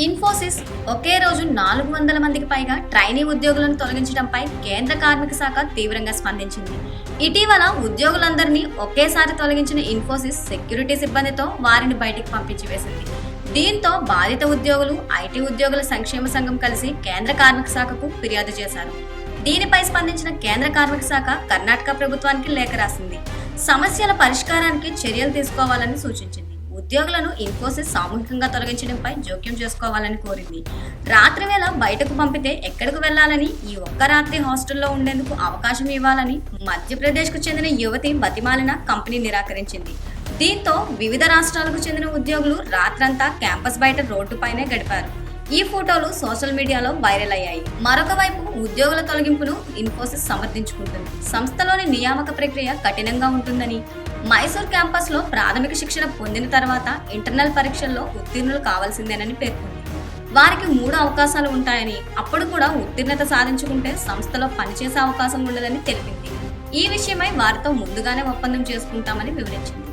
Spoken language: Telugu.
ఇన్ఫోసిస్ ఒకే రోజు నాలుగు వందల మందికి పైగా ట్రైనీ ఉద్యోగులను తొలగించడంపై కేంద్ర కార్మిక శాఖ తీవ్రంగా స్పందించింది. ఇటీవల ఉద్యోగులందరినీ ఒకేసారి తొలగించిన ఇన్ఫోసిస్ సెక్యూరిటీ సిబ్బందితో వారిని బయటికి పంపించి వేసింది. దీంతో బాధిత ఉద్యోగులు ఐటీ ఉద్యోగుల సంక్షేమ సంఘం కలిసి కేంద్ర కార్మిక శాఖకు ఫిర్యాదు చేశారు. దీనిపై స్పందించిన కేంద్ర కార్మిక శాఖ కర్ణాటక ప్రభుత్వానికి లేఖ రాసింది. సమస్యల పరిష్కారానికి చర్యలు తీసుకోవాలని సూచించింది. ఉద్యోగులను ఇన్ఫోసిస్ సామూహికంగా తొలగించడంపై జోక్యం చేసుకోవాలని కోరింది. రాత్రి వేళ బయటకు పంపితే ఎక్కడికి వెళ్ళాలని ఈ ఒక్క రాత్రి హాస్టల్లో ఉండేందుకు అవకాశం ఇవ్వాలని మధ్యప్రదేశ్కు చెందిన యువతి బతిమాలిన కంపెనీ నిరాకరించింది. దీంతో వివిధ రాష్ట్రాలకు చెందిన ఉద్యోగులు రాత్రంతా క్యాంపస్ బయట రోడ్డుపైనే గడిపారు. ఈ ఫోటోలు సోషల్ మీడియాలో వైరల్ అయ్యాయి. మరొక వైపు ఉద్యోగుల తొలగింపును ఇన్ఫోసిస్ సమర్థించుకుంటుంది. సంస్థలోని నియామక ప్రక్రియ కఠినంగా ఉంటుందని మైసూర్ క్యాంపస్లో ప్రాథమిక శిక్షణ పొందిన తర్వాత ఇంటర్నల్ పరీక్షల్లో ఉత్తీర్ణులు కావాల్సిందేనని పేర్కొంది. వారికి మూడు అవకాశాలు ఉంటాయని అప్పుడు కూడా ఉత్తీర్ణత సాధించుకుంటే సంస్థలో పనిచేసే అవకాశం ఉండదని తెలిపింది. ఈ విషయమై వారితో ముందుగానే ఒప్పందం చేసుకుంటామని వివరించింది.